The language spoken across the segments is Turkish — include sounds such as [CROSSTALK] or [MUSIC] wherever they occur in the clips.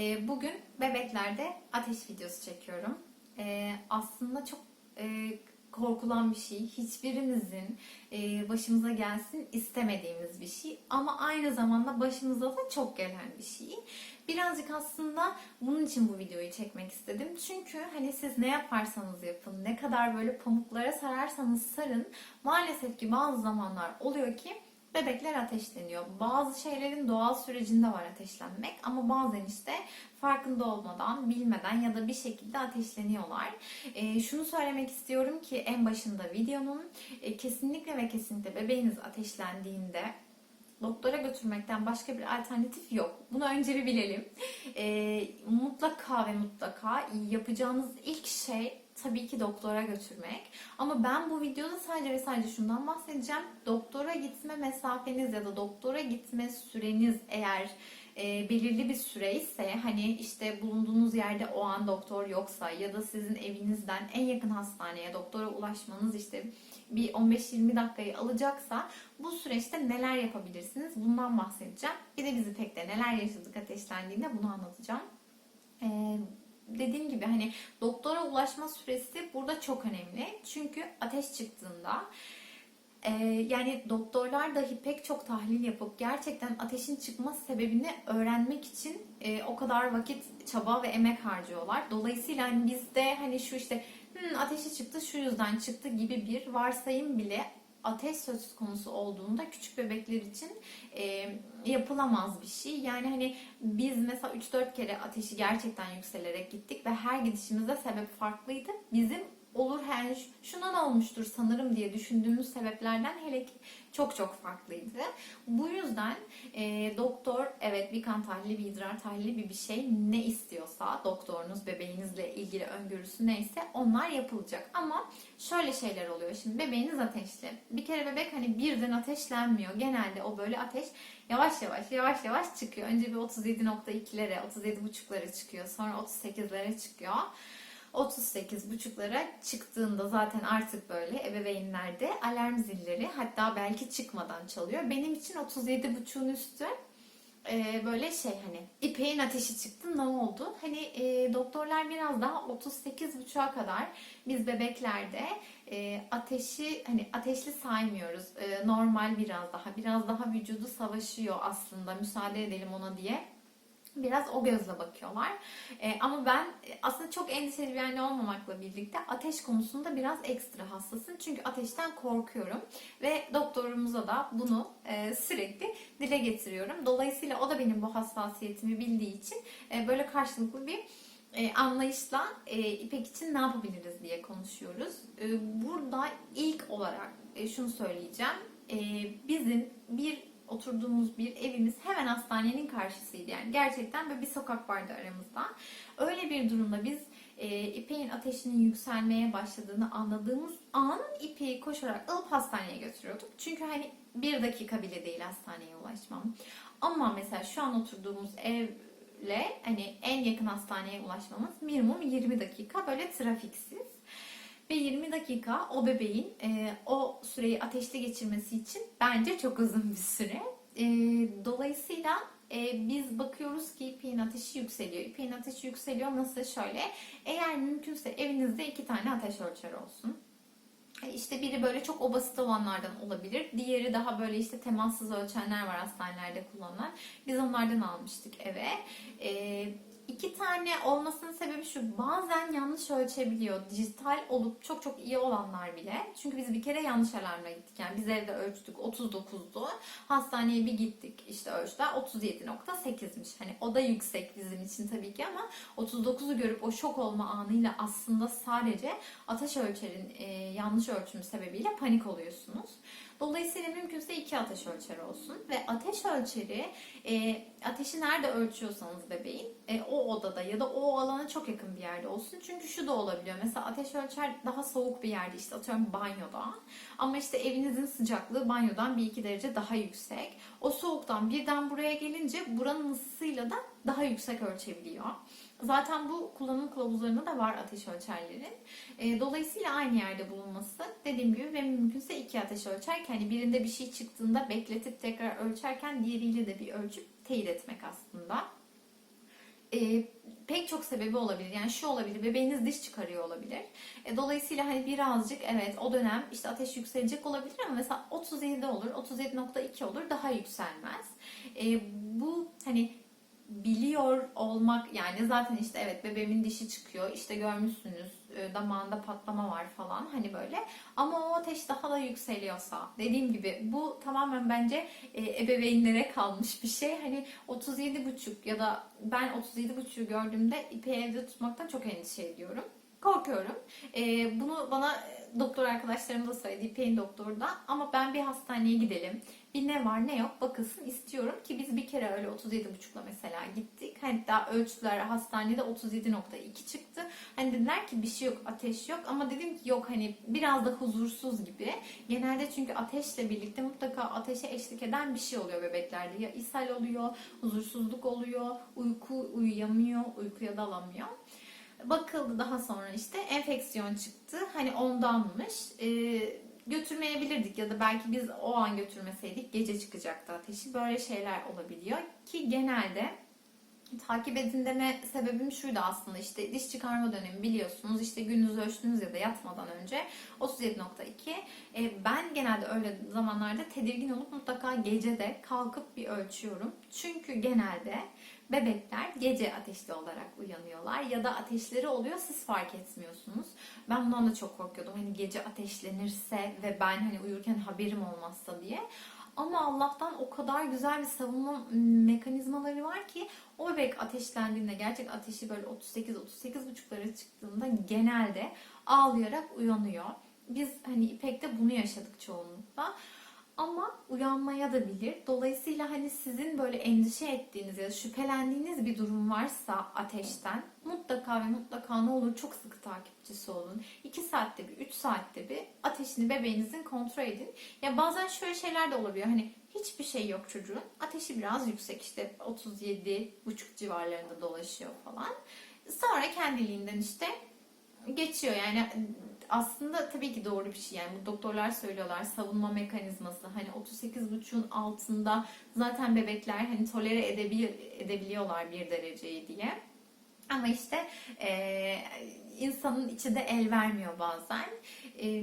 Ee, bugün bebeklerde ateş videosu çekiyorum. Ee, aslında çok e, korkulan bir şey. Hiçbirimizin e, başımıza gelsin istemediğimiz bir şey. Ama aynı zamanda başımıza da çok gelen bir şey. Birazcık aslında bunun için bu videoyu çekmek istedim. Çünkü hani siz ne yaparsanız yapın, ne kadar böyle pamuklara sararsanız sarın, maalesef ki bazı zamanlar oluyor ki bebekler ateşleniyor. Bazı şeylerin doğal sürecinde var ateşlenmek ama bazen işte farkında olmadan, bilmeden ya da bir şekilde ateşleniyorlar. E, şunu söylemek istiyorum ki en başında videonun e, kesinlikle ve kesinlikle bebeğiniz ateşlendiğinde doktora götürmekten başka bir alternatif yok. Bunu önce bir bilelim. E, mutlaka ve mutlaka yapacağınız ilk şey tabii ki doktora götürmek. Ama ben bu videoda sadece ve sadece şundan bahsedeceğim. Doktora gitme mesafeniz ya da doktora gitme süreniz eğer e, belirli bir süre ise hani işte bulunduğunuz yerde o an doktor yoksa ya da sizin evinizden en yakın hastaneye doktora ulaşmanız işte bir 15-20 dakikayı alacaksa bu süreçte neler yapabilirsiniz bundan bahsedeceğim. Bir de bizi pek de neler yaşadık ateşlendiğinde bunu anlatacağım. Ee, dediğim gibi hani doktora ulaşma süresi burada çok önemli. Çünkü ateş çıktığında e, yani doktorlar dahi pek çok tahlil yapıp gerçekten ateşin çıkma sebebini öğrenmek için e, o kadar vakit, çaba ve emek harcıyorlar. Dolayısıyla hani bizde hani şu işte "Hmm, ateşi çıktı şu yüzden çıktı gibi bir varsayım bile ateş söz konusu olduğunda küçük bebekler için e, yapılamaz bir şey. Yani hani biz mesela 3-4 kere ateşi gerçekten yükselerek gittik ve her gidişimizde sebep farklıydı. Bizim olur şuna ne olmuştur sanırım diye düşündüğümüz sebeplerden hele ki çok çok farklıydı. Bu yüzden e, doktor evet bir kan tahlili, bir idrar tahlili bir bir şey ne istiyorsa doktorunuz bebeğinizle ilgili öngörüsü neyse onlar yapılacak. Ama şöyle şeyler oluyor. Şimdi bebeğiniz ateşli. Bir kere bebek hani birden ateşlenmiyor. Genelde o böyle ateş yavaş yavaş yavaş yavaş çıkıyor. Önce bir 37.2'lere, 37.5'lara çıkıyor. Sonra 38'lere çıkıyor. 38 buçuklara çıktığında zaten artık böyle ebeveynlerde alarm zilleri hatta belki çıkmadan çalıyor. Benim için 37 buçuğun üstü e, böyle şey hani ipeğin ateşi çıktı ne oldu? Hani e, doktorlar biraz daha 38 buçuğa kadar biz bebeklerde e, ateşi hani ateşli saymıyoruz. E, normal biraz daha biraz daha vücudu savaşıyor aslında müsaade edelim ona diye Biraz o gözle bakıyorlar. Ee, ama ben aslında çok endişeli bir anne olmamakla birlikte ateş konusunda biraz ekstra hassasım. Çünkü ateşten korkuyorum. Ve doktorumuza da bunu e, sürekli dile getiriyorum. Dolayısıyla o da benim bu hassasiyetimi bildiği için e, böyle karşılıklı bir e, anlayışla e, İpek için ne yapabiliriz diye konuşuyoruz. E, burada ilk olarak e, şunu söyleyeceğim. E, bizim bir oturduğumuz bir evimiz hemen hastanenin karşısıydı. Yani gerçekten böyle bir sokak vardı aramızda. Öyle bir durumda biz e, İpek'in ateşinin yükselmeye başladığını anladığımız an İpek'i koşarak alıp hastaneye götürüyorduk. Çünkü hani bir dakika bile değil hastaneye ulaşmam. Ama mesela şu an oturduğumuz evle hani en yakın hastaneye ulaşmamız minimum 20 dakika böyle trafiksiz ve 20 dakika o bebeğin e, o süreyi ateşte geçirmesi için bence çok uzun bir süre. E, dolayısıyla e, biz bakıyoruz ki ipeğin ateşi yükseliyor. İpeğin ateşi yükseliyor nasıl şöyle. Eğer mümkünse evinizde iki tane ateş ölçeri olsun. E, işte biri böyle çok o basit olanlardan olabilir. Diğeri daha böyle işte temassız ölçenler var hastanelerde kullanılan. Biz onlardan almıştık eve. Ee, İki tane olmasının sebebi şu. Bazen yanlış ölçebiliyor. Dijital olup çok çok iyi olanlar bile. Çünkü biz bir kere yanlış alarmla gittik. Yani biz evde ölçtük 39'du. Hastaneye bir gittik işte ölçtüler 37.8'miş. Hani o da yüksek bizim için tabii ki ama 39'u görüp o şok olma anıyla aslında sadece ateş ölçerin e, yanlış ölçümü sebebiyle panik oluyorsunuz. Dolayısıyla mümkünse iki ateş ölçeri olsun ve ateş ölçeri e, ateşi nerede ölçüyorsanız bebeğin e, o odada ya da o alana çok yakın bir yerde olsun. Çünkü şu da olabiliyor. Mesela ateş ölçer daha soğuk bir yerde işte atıyorum banyoda. Ama işte evinizin sıcaklığı banyodan bir iki derece daha yüksek. O soğuktan birden buraya gelince buranın ısısıyla da daha yüksek ölçebiliyor. Zaten bu kullanım kılavuzlarında da var ateş ölçerlerin. E, dolayısıyla aynı yerde bulunması dediğim gibi ve mümkünse iki ateş ölçerken hani birinde bir şey çıktığında bekletip tekrar ölçerken diğeriyle de bir ölçüp teyit etmek aslında. e, pek çok sebebi olabilir. Yani şu olabilir, bebeğiniz diş çıkarıyor olabilir. E, dolayısıyla hani birazcık evet o dönem işte ateş yükselecek olabilir ama mesela 37'de olur, 37.2 olur daha yükselmez. E, bu hani biliyor olmak yani zaten işte evet bebeğimin dişi çıkıyor işte görmüşsünüz e, damağında patlama var falan hani böyle. Ama o ateş daha da yükseliyorsa dediğim gibi bu tamamen bence e, ebeveynlere kalmış bir şey. Hani 37,5 ya da ben 37,5'u gördüğümde ipi evde tutmaktan çok endişe ediyorum. Korkuyorum. E, bunu bana doktor arkadaşlarım da söyledi İpek'in doktoru da. Ama ben bir hastaneye gidelim bir ne var ne yok bakılsın istiyorum ki biz bir kere öyle 37,5'la mesela gittik. Hani daha ölçtüler hastanede 37,2 çıktı. Hani dediler ki bir şey yok ateş yok ama dedim ki yok hani biraz da huzursuz gibi. Genelde çünkü ateşle birlikte mutlaka ateşe eşlik eden bir şey oluyor bebeklerde. Ya ishal oluyor, huzursuzluk oluyor, uyku uyuyamıyor, uykuya dalamıyor. Bakıldı daha sonra işte enfeksiyon çıktı. Hani ondanmış. Ee, götürmeyebilirdik ya da belki biz o an götürmeseydik gece çıkacaktı ateşi. Böyle şeyler olabiliyor ki genelde takip edin deme sebebim şuydu aslında. İşte diş çıkarma dönemi biliyorsunuz. İşte gündüz ölçtünüz ya da yatmadan önce. 37.2 e, ben genelde öyle zamanlarda tedirgin olup mutlaka gece de kalkıp bir ölçüyorum. Çünkü genelde bebekler gece ateşli olarak uyanıyorlar ya da ateşleri oluyor siz fark etmiyorsunuz. Ben bundan da çok korkuyordum. Hani gece ateşlenirse ve ben hani uyurken haberim olmazsa diye. Ama Allah'tan o kadar güzel bir savunma mekanizmaları var ki o bebek ateşlendiğinde gerçek ateşi böyle 38 buçuklara çıktığında genelde ağlayarak uyanıyor. Biz hani İpek'te bunu yaşadık çoğunlukla. Ama uyanmaya da bilir. Dolayısıyla hani sizin böyle endişe ettiğiniz ya da şüphelendiğiniz bir durum varsa ateşten mutlaka ve mutlaka ne olur çok sıkı takipçisi olun. 2 saatte bir, 3 saatte bir ateşini bebeğinizin kontrol edin. Ya bazen şöyle şeyler de olabiliyor. Hani hiçbir şey yok çocuğun. Ateşi biraz yüksek işte 37 buçuk civarlarında dolaşıyor falan. Sonra kendiliğinden işte geçiyor. Yani aslında tabii ki doğru bir şey. Yani bu doktorlar söylüyorlar savunma mekanizması. Hani 38,5'un altında zaten bebekler hani tolere edebil edebiliyorlar bir dereceyi diye. Ama işte e, insanın içi de el vermiyor bazen. E,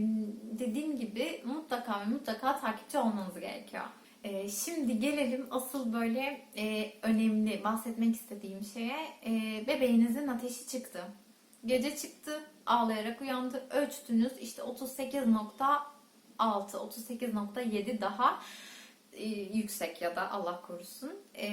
dediğim gibi mutlaka ve mutlaka takipçi olmanız gerekiyor. E, şimdi gelelim asıl böyle e, önemli bahsetmek istediğim şeye. E, bebeğinizin ateşi çıktı. Gece çıktı, ağlayarak uyandı. Ölçtünüz işte 38.6, 38.7 daha e, yüksek ya da Allah korusun. E,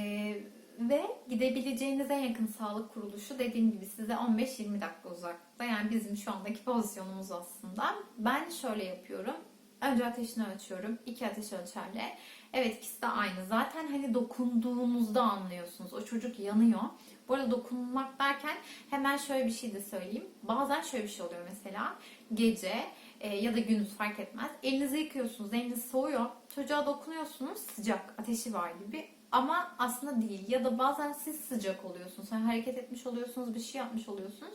ve gidebileceğiniz en yakın sağlık kuruluşu dediğim gibi size 15-20 dakika uzakta. Yani bizim şu andaki pozisyonumuz aslında. Ben şöyle yapıyorum. Önce ateşini ölçüyorum. iki ateş ölçerle. Evet ikisi de aynı. Zaten hani dokunduğunuzda anlıyorsunuz. O çocuk yanıyor. Bu arada dokunmak derken hemen şöyle bir şey de söyleyeyim. Bazen şöyle bir şey oluyor mesela. Gece e, ya da gündüz fark etmez. Elinizi yıkıyorsunuz. Eliniz soğuyor. Çocuğa dokunuyorsunuz. Sıcak. Ateşi var gibi. Ama aslında değil. Ya da bazen siz sıcak oluyorsunuz. Hani hareket etmiş oluyorsunuz. Bir şey yapmış oluyorsunuz.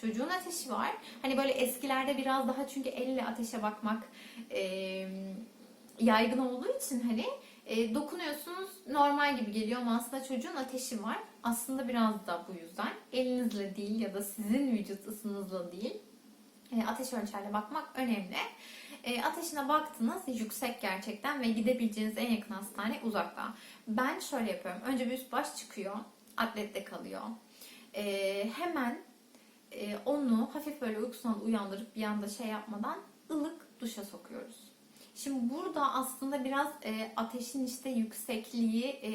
Çocuğun ateşi var. Hani böyle eskilerde biraz daha çünkü elle ateşe bakmak e, yaygın olduğu için hani e, dokunuyorsunuz normal gibi geliyor ama aslında çocuğun ateşi var. Aslında biraz da bu yüzden elinizle değil ya da sizin vücut ısınızla değil e, ateş ölçerle bakmak önemli. E, ateşine baktınız yüksek gerçekten ve gidebileceğiniz en yakın hastane uzakta. Ben şöyle yapıyorum. Önce bir üst baş çıkıyor. Atlette kalıyor. E, hemen e, onu hafif böyle uykusundan uyandırıp bir anda şey yapmadan ılık duşa sokuyoruz. Şimdi burada aslında biraz e, ateşin işte yüksekliği e,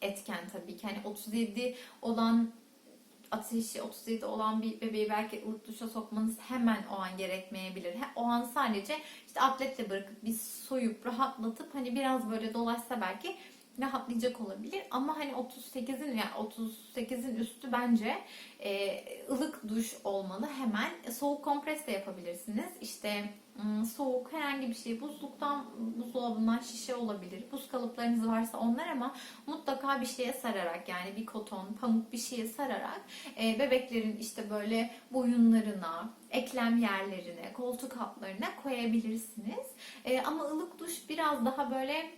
etken tabii ki. Hani 37 olan ateşi 37 olan bir bebeği belki ılık duşa sokmanız hemen o an gerekmeyebilir. O an sadece işte atletle bırakıp bir soyup rahatlatıp hani biraz böyle dolaşsa belki rahatlayacak olabilir. Ama hani 38'in yani 38'in üstü bence e, ılık duş olmalı hemen. E, soğuk kompres de yapabilirsiniz. İşte ıı, soğuk herhangi bir şey buzluktan buzdolabından şişe olabilir. Buz kalıplarınız varsa onlar ama mutlaka bir şeye sararak yani bir koton, pamuk bir şeye sararak e, bebeklerin işte böyle boyunlarına, eklem yerlerine, koltuk altlarına koyabilirsiniz. E, ama ılık duş biraz daha böyle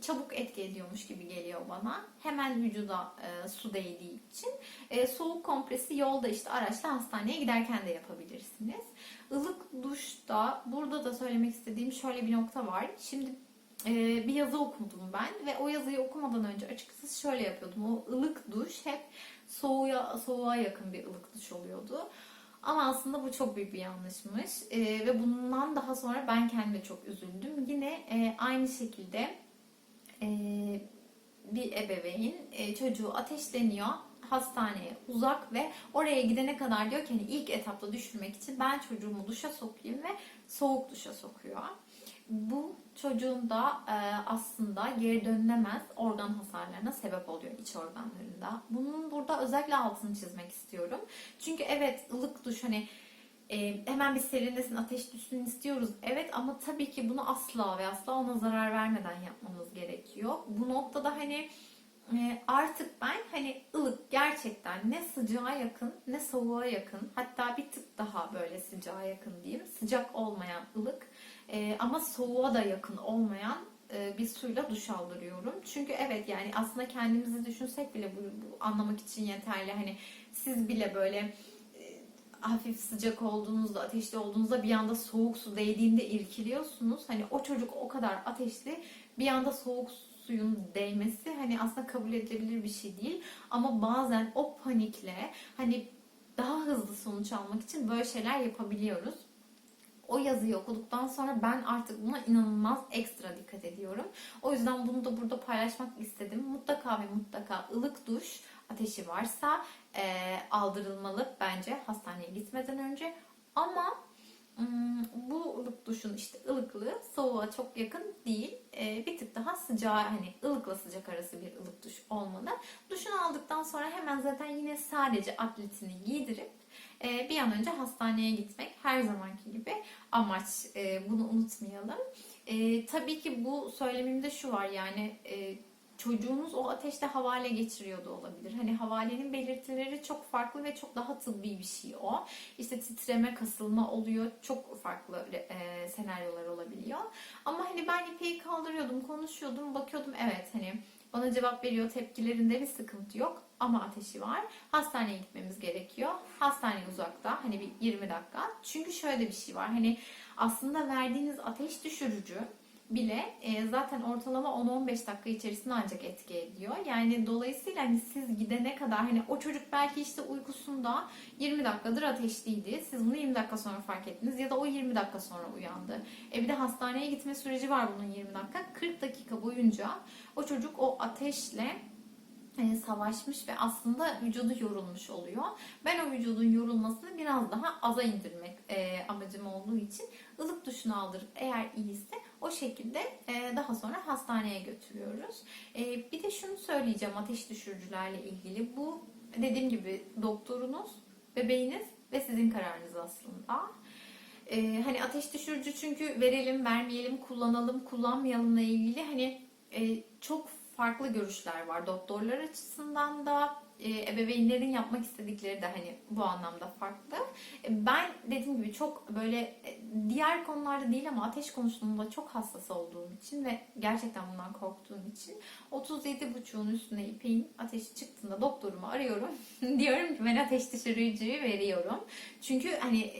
çabuk etki ediyormuş gibi geliyor bana. Hemen vücuda e, su değdiği için. E, soğuk kompresi yolda işte araçla hastaneye giderken de yapabilirsiniz. Ilık duşta burada da söylemek istediğim şöyle bir nokta var. Şimdi e, bir yazı okudum ben ve o yazıyı okumadan önce açıkçası şöyle yapıyordum. O ılık duş hep soğuğa, soğuğa yakın bir ılık duş oluyordu. Ama aslında bu çok büyük bir yanlışmış. E, ve bundan daha sonra ben kendime çok üzüldüm. Yine e, aynı şekilde e, bir ebeveyn e, çocuğu ateşleniyor hastaneye uzak ve oraya gidene kadar diyor ki hani ilk etapta düşürmek için ben çocuğumu duşa sokayım ve soğuk duşa sokuyor. Bu çocuğun da e, aslında geri dönülemez organ hasarlarına sebep oluyor iç organlarında. Bunun burada özellikle altını çizmek istiyorum. Çünkü evet ılık duş hani e, hemen bir serinlesin ateş düşsün istiyoruz. Evet ama tabii ki bunu asla ve asla ona zarar vermeden yapmamız gerekiyor. Bu noktada hani e, artık ben hani ılık gerçekten ne sıcağa yakın ne soğuğa yakın hatta bir tık daha böyle sıcağa yakın diyeyim. Sıcak olmayan ılık e, ama soğuğa da yakın olmayan e, bir suyla duş aldırıyorum. Çünkü evet yani aslında kendimizi düşünsek bile bu, bu anlamak için yeterli. Hani siz bile böyle e, hafif sıcak olduğunuzda, ateşli olduğunuzda bir anda soğuk su değdiğinde irkiliyorsunuz. Hani o çocuk o kadar ateşli bir anda soğuk suyun değmesi hani aslında kabul edilebilir bir şey değil. Ama bazen o panikle hani daha hızlı sonuç almak için böyle şeyler yapabiliyoruz. O yazıyı okuduktan sonra ben artık buna inanılmaz ekstra dikkat ediyorum. O yüzden bunu da burada paylaşmak istedim. Mutlaka ve mutlaka ılık duş ateşi varsa e, aldırılmalı bence hastaneye gitmeden önce. Ama bu ılık duşun işte ılıklığı soğuğa çok yakın değil. Ee, bir tık daha sıcağı hani ılıkla sıcak arası bir ılık duş olmalı. Duşunu aldıktan sonra hemen zaten yine sadece atletini giydirip e, bir an önce hastaneye gitmek her zamanki gibi amaç. E, bunu unutmayalım. E, tabii ki bu söylemimde şu var yani e, çocuğunuz o ateşte havale geçiriyor da olabilir. Hani havalenin belirtileri çok farklı ve çok daha tıbbi bir şey o. İşte titreme, kasılma oluyor. Çok farklı e, senaryolar olabiliyor. Ama hani ben ipeyi kaldırıyordum, konuşuyordum, bakıyordum evet hani bana cevap veriyor, tepkilerinde bir sıkıntı yok ama ateşi var. Hastaneye gitmemiz gerekiyor. Hastane uzakta hani bir 20 dakika. Çünkü şöyle bir şey var. Hani aslında verdiğiniz ateş düşürücü bile e, zaten ortalama 10-15 dakika içerisinde ancak etki ediyor. Yani dolayısıyla hani siz gidene kadar hani o çocuk belki işte uykusunda 20 dakikadır ateşliydi. Siz bunu 20 dakika sonra fark ettiniz ya da o 20 dakika sonra uyandı. E bir de hastaneye gitme süreci var bunun 20 dakika. 40 dakika boyunca o çocuk o ateşle e, savaşmış ve aslında vücudu yorulmuş oluyor. Ben o vücudun yorulmasını biraz daha aza indirmek e, amacım olduğu için ılık duşunu aldırıp eğer iyiyse o şekilde e, daha sonra hastaneye götürüyoruz. E, bir de şunu söyleyeceğim ateş düşürücülerle ilgili. Bu dediğim gibi doktorunuz, bebeğiniz ve sizin kararınız aslında. E, hani ateş düşürücü çünkü verelim, vermeyelim, kullanalım, kullanmayalımla ilgili hani çok farklı görüşler var. Doktorlar açısından da e, ebeveynlerin yapmak istedikleri de hani bu anlamda farklı. E, ben dediğim gibi çok böyle e, diğer konularda değil ama ateş konusunda çok hassas olduğum için ve gerçekten bundan korktuğum için 37.5'un üstüne ipeğin ateşi çıktığında doktorumu arıyorum. [LAUGHS] Diyorum ki ben ateş düşürücüyü veriyorum. Çünkü hani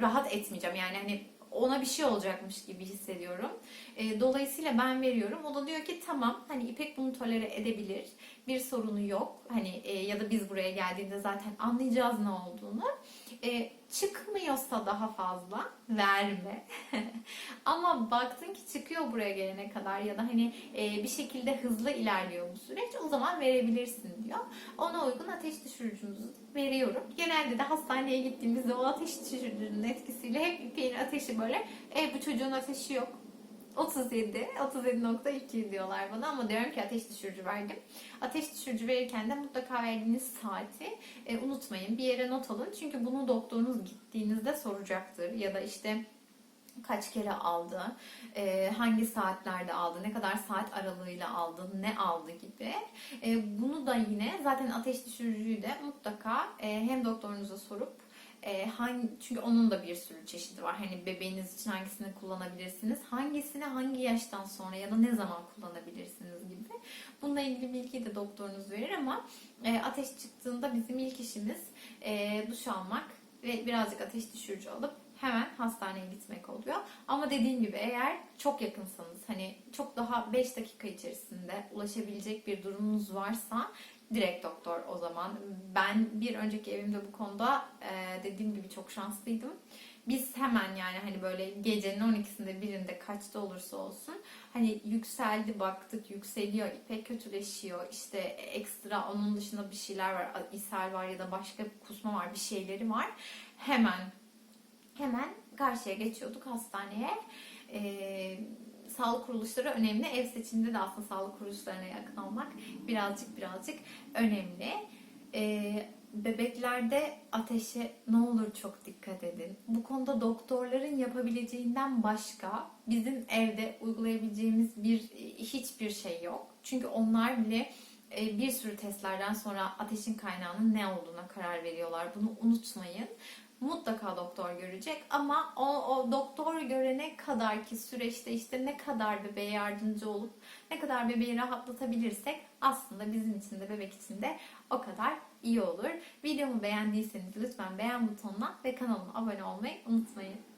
rahat etmeyeceğim. Yani hani ona bir şey olacakmış gibi hissediyorum. E, dolayısıyla ben veriyorum. O da diyor ki tamam hani İpek bunu tolere edebilir. Bir sorunu yok. Hani e, ya da biz buraya geldiğinde zaten anlayacağız ne olduğunu. E, çıkmıyorsa daha fazla verme. [LAUGHS] Ama baktın ki çıkıyor buraya gelene kadar ya da hani e, bir şekilde hızlı ilerliyor bu süreç o zaman verebilirsin diyor. Ona uygun ateş düşürücümüzü veriyorum. Genelde de hastaneye gittiğimizde o ateş düşürücünün etkisiyle hep ipeğin ateşi böyle e bu çocuğun ateşi yok 37, 37.2 diyorlar bana ama diyorum ki ateş düşürücü verdim. Ateş düşürücü verirken de mutlaka verdiğiniz saati e, unutmayın. Bir yere not alın. Çünkü bunu doktorunuz gittiğinizde soracaktır. Ya da işte kaç kere aldı, e, hangi saatlerde aldı, ne kadar saat aralığıyla aldı, ne aldı gibi. E, bunu da yine zaten ateş düşürücüyü de mutlaka e, hem doktorunuza sorup hangi, çünkü onun da bir sürü çeşidi var. Hani bebeğiniz için hangisini kullanabilirsiniz, hangisini hangi yaştan sonra ya da ne zaman kullanabilirsiniz gibi. Bununla ilgili bilgiyi de doktorunuz verir ama ateş çıktığında bizim ilk işimiz duş almak ve birazcık ateş düşürücü alıp hemen hastaneye gitmek oluyor. Ama dediğim gibi eğer çok yakınsanız hani çok daha 5 dakika içerisinde ulaşabilecek bir durumunuz varsa direkt doktor o zaman. Ben bir önceki evimde bu konuda e, dediğim gibi çok şanslıydım. Biz hemen yani hani böyle gecenin 12'sinde birinde kaçta olursa olsun hani yükseldi baktık yükseliyor ipek kötüleşiyor işte ekstra onun dışında bir şeyler var ishal var ya da başka kusma var bir şeyleri var hemen hemen karşıya geçiyorduk hastaneye. Ee, sağlık kuruluşları önemli. Ev seçiminde de aslında sağlık kuruluşlarına yakın olmak birazcık birazcık önemli. Ee, bebeklerde ateşe ne olur çok dikkat edin. Bu konuda doktorların yapabileceğinden başka bizim evde uygulayabileceğimiz bir hiçbir şey yok. Çünkü onlar bile e, bir sürü testlerden sonra ateşin kaynağının ne olduğuna karar veriyorlar. Bunu unutmayın mutlaka doktor görecek ama o, o doktor görene kadar ki süreçte işte ne kadar bebeğe yardımcı olup ne kadar bebeği rahatlatabilirsek aslında bizim için de bebek için de o kadar iyi olur. Videomu beğendiyseniz lütfen beğen butonuna ve kanalıma abone olmayı unutmayın.